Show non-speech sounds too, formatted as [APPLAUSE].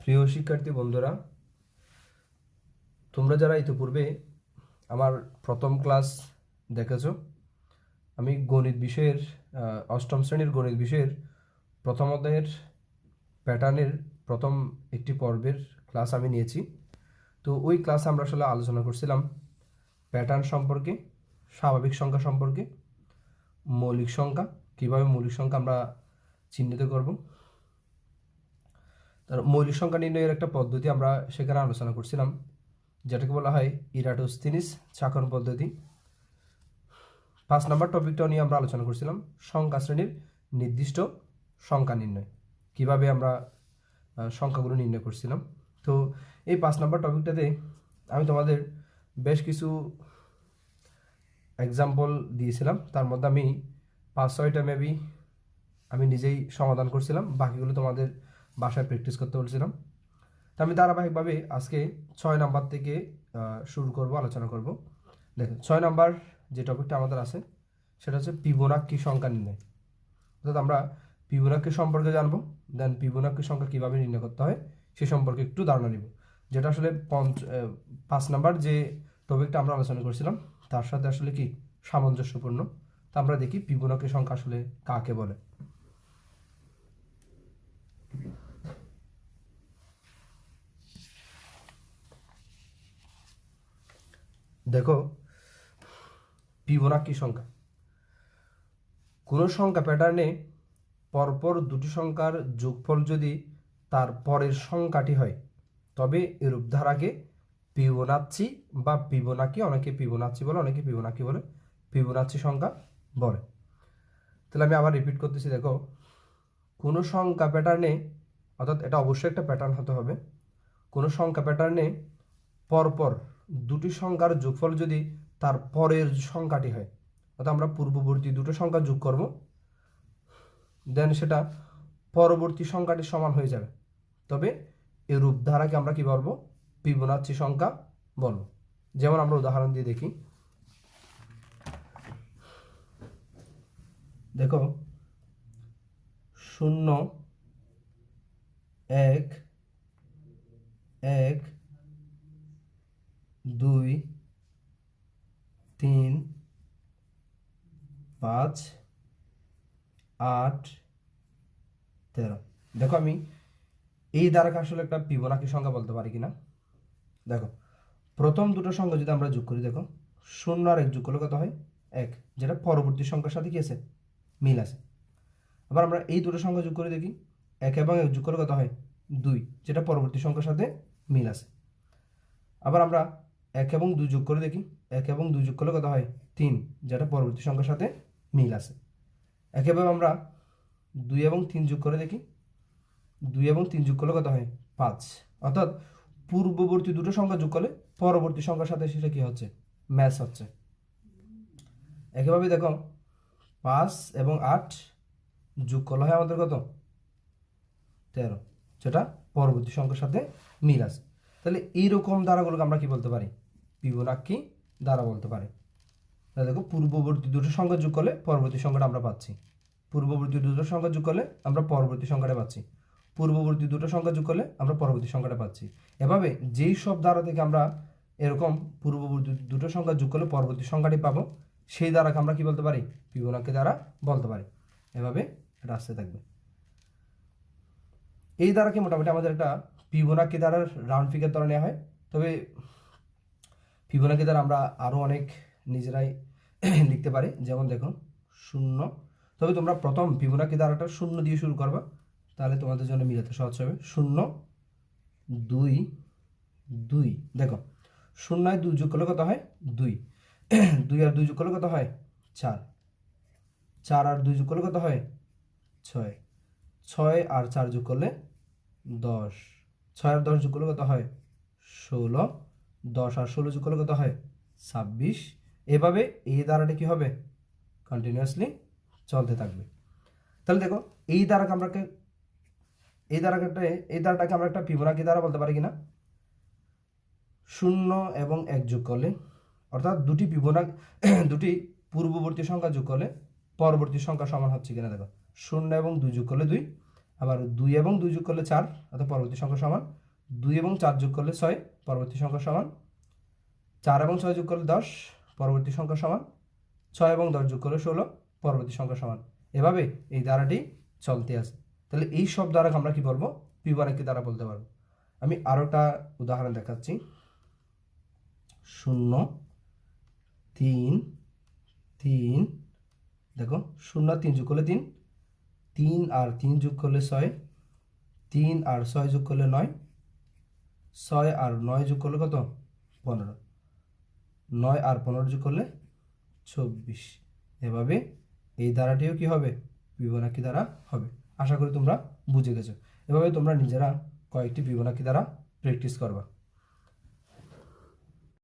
প্রিয় শিক্ষার্থী বন্ধুরা, তোমরা যারা ইতিপূর্বে আমার প্রথম ক্লাস দেখেছ, আমি গণিত বিষয়ের অষ্টম শ্রেণির গণিত বিষয়ের প্রথম অধ্যায়ের প্যাটার্নের প্রথম একটি পর্বের ক্লাস আমি নিয়েছি। তো ওই ক্লাসে আমরা আসলে আলোচনা করছিলাম প্যাটার্ন সম্পর্কে, স্বাভাবিক সংখ্যা সম্পর্কে, মৌলিক সংখ্যা, কীভাবে মৌলিক সংখ্যা আমরা চিহ্নিত করব তার মৌলিক সংখ্যা নির্ণয়ের একটা পদ্ধতি আমরা সেখানে আলোচনা করছিলাম, যেটাকে বলা হয় ইরাটোস্তিনিস চাকন পদ্ধতি। পাঁচ নাম্বার টপিকটাও নিয়ে আমরা আলোচনা করছিলাম, সংখ্যা শ্রেণির নির্দিষ্ট সংখ্যা নির্ণয়। কীভাবে আমরা সংখ্যাগুলো নির্ণয় করছিলাম। তো এই পাঁচ নাম্বার টপিকটাতে আমি তোমাদের বেশ কিছু এক্সাম্পল দিয়েছিলাম। তার মধ্যে আমি পাঁচ ছয়টা মেবি আমি নিজেই সমাধান করছিলাম। বাকিগুলো তোমাদের বাসায় প্র্যাকটিস করতে বলছিলাম। তো আমি ধারাবাহিকভাবে আজকে ছয় নাম্বার থেকে শুরু করব, আলোচনা করব। দেখো ছয় নাম্বার যে টপিকটা আমাদের আছে, সেটা হচ্ছে পিবোনাক্কি সংখ্যা নির্ণয়? অর্থাৎ আমরা পিবোনাক্কি সম্পর্কে জানব দেন পিবোনাক্কি সংখ্যা কীভাবে নির্ণয় করতে হয়, সে সম্পর্কে একটু ধারণা নিব। যেটা আসলে পঞ্চ পাঁচ নাম্বার যে টপিকটা আমরা আলোচনা করছিলাম, তার সাথে আসলে কি সামঞ্জস্যপূর্ণ? তা আমরা দেখি পিবোনাক্কি সংখ্যা আসলে কাকে বলে। দেখো ফিবোনাক্কি সংখ্যা? কোনো সংখ্যা প্যাটার্নে পরপর দুটি সংখ্যার যোগফল যদি তার পরের সংখ্যাটি হয়, তবে এরূপ ধারাকে পিবোনাচ্ছি বা পিবোনাকি অনেকে পিবোনাচ্ছি বলে, অনেকে পিবোনাকি বলে, পিবোনাচ্ছি সংখ্যা বলে। তাহলে আমি আবার রিপিট করতেছি, দেখো, কোনো সংখ্যা প্যাটার্নে অর্থাৎ এটা অবশ্যই একটা প্যাটার্ন হতে হবে, কোনো সংখ্যা প্যাটার্নে পরপর দুটি সংখ্যার যোগফল যদি তার পরের সংখ্যাটি হয়, অর্থাৎ আমরা পূর্ববর্তী দুটো সংখ্যা যোগ করব দেন সেটা পরবর্তী সংখ্যাটি সমান হয়ে যাবে। তবে এই রূপ ধারাকে আমরা কি বলব? ফিবোনাচ্ছি সংখ্যা বলব। যেমন আমরা উদাহরণ দিয়ে দেখি। দেখো, শূন্য, এক এক দুই, তিন, পাঁচ, আট, তেরো। দেখো আমি এই দ্বারাকে আসলে একটা ফিবোনাকি সংখ্যা বলতে পারি কিনা? দেখো, প্রথম দুটো সংখ্যা যদি আমরা যোগ করি, দেখো, শূন্য আর এক যোগ করলে কত হয়? এক, যেটা পরবর্তী সংখ্যার সাথে কি আছে? মিল আছে। আবার আমরা এই দুটো সংখ্যা যোগ করে দেখি, এক এবং এক যোগ করলে কত হয়? দুই, যেটা পরবর্তী সংখ্যার সাথে মিল আছে। আবার আমরা এক এবং দুই যোগ করে দেখি। এক এবং দুই যোগ করলে কত হয়? তিন, যেটা পরবর্তী সংখ্যার সাথে মিল আছে। একইভাবে আমরা দুই এবং তিন যোগ করে দেখি। দুই এবং তিন যোগ করলে কত হয়? পাঁচ। অর্থাৎ পূর্ববর্তী দুটো সংখ্যা যোগ করলে পরবর্তী সংখ্যার সাথে সেটা কী হচ্ছে? ম্যাচ হচ্ছে। একইভাবে দেখো, পাঁচ এবং আট যোগ করলে হয় আমাদের কত? তেরো, যেটা পরবর্তী সংখ্যার সাথে মিল আছে। তাহলে এইরকম ধারাগুলোকে আমরা কি বলতে পারি? পিবোনাক্কি দ্বারা বলতে পারে। তাহলে দেখো, পূর্ববর্তী দুটো সংখ্যা যোগ করলে পরবর্তী সংখ্যাটা আমরা পাচ্ছি। পূর্ববর্তী দুটো সংখ্যা যোগ করলে আমরা পরবর্তী সংখ্যাটা পাচ্ছি। পূর্ববর্তী দুটো সংখ্যা যোগ করলে আমরা পরবর্তী সংখ্যাটা পাচ্ছি। এভাবে যেই সব দ্বারা থেকে আমরা এরকম পূর্ববর্তী দুটো সংখ্যা যোগ করলে পরবর্তী সংখ্যাটি পাবো, সেই দ্বারাকে আমরা কি বলতে পারি? পিবোনাক্কি দ্বারা বলতে পারি। এভাবে এটা আসতে থাকবে। এই দ্বারাকে মোটামুটি আমাদের একটা ফিবোনাক্কি দ্বারার রাউন্ড ফিগার ধরে নেওয়া হয়। তবে ফিবোনাক্কি দ্বারা আমরা আরও অনেক নিজেরাই লিখতে পারি। যেমন দেখো শূন্য। তবে তোমরা প্রথম ফিবোনাক্কি দ্বারাটা শূন্য দিয়ে শুরু করবা, তাহলে তোমাদের জন্য মিলাতে সহজ হবে। শূন্য, দুই দুই। দেখো শূন্যয় দুই যোগ করলে কত হয়? দুই। দুই আর দুই যোগ করলে কত হয়? চার। চার আর দুই যোগ করলে কত হয়? ছয়। ছয় আর চার যোগ করলে দশ। ছয় আর দশ যোগ করলে কত হয়? ষোলো। দশ আর ষোলো যোগ করলে কত হয়? ছাব্বিশ। এভাবে এই দ্বারাটা কি হবে? কন্টিনিউয়াসলি চলতে থাকবে। তাহলে দেখো, এই দ্বারাকে আমরা এই দ্বারাকে এই দ্বারাটাকে আমরা একটা ফিবোনাকি দ্বারা বলতে পারি কিনা শূন্য এবং এক যোগ করলে, অর্থাৎ দুটি ফিবোনা [COUGHS] দুটি পূর্ববর্তী সংখ্যা যোগ করলে পরবর্তী সংখ্যা সমান হচ্ছে কিনা দেখো। শূন্য এবং দুই যোগ করলে দুই, আবার দুই এবং দুই যোগ করলে চার, অর্থাৎ পরবর্তী সংখ্যা সমান দুই এবং চার যোগ করলে ছয় পরবর্তী সংখ্যা সমান চার এবং ছয় যোগ করলে দশ, পরবর্তী সংখ্যা সমান ছয় এবং দশ যোগ করলে ষোলো, পরবর্তী সংখ্যা সমান। এভাবে এই ধারাটি চলতে আছে। তাহলে এই সব দ্বারা আমরা কি বলব? পিবারাকে দ্বারা বলতে পারব। আমি আরও একটা উদাহরণ দেখাচ্ছি। শূন্য, তিন তিন, দেখো, শূন্য, তিন যোগ করলে তিন তিন আর তিন যোগ করলে ছয়, তিন আর ছয় যোগ করলে নয় ছয় আর নয় যোগ করলে কত? পনেরো। নয় আর পনেরো যোগ করলে চব্বিশ। এভাবে এই ধারাটিও কি হবে? বিবনাকি দ্বারা হবে। আশা করি তোমরা বুঝে গেছো। এভাবে তোমরা নিজেরা কয়েকটি বিবনাকি দ্বারা প্র্যাকটিস করবা।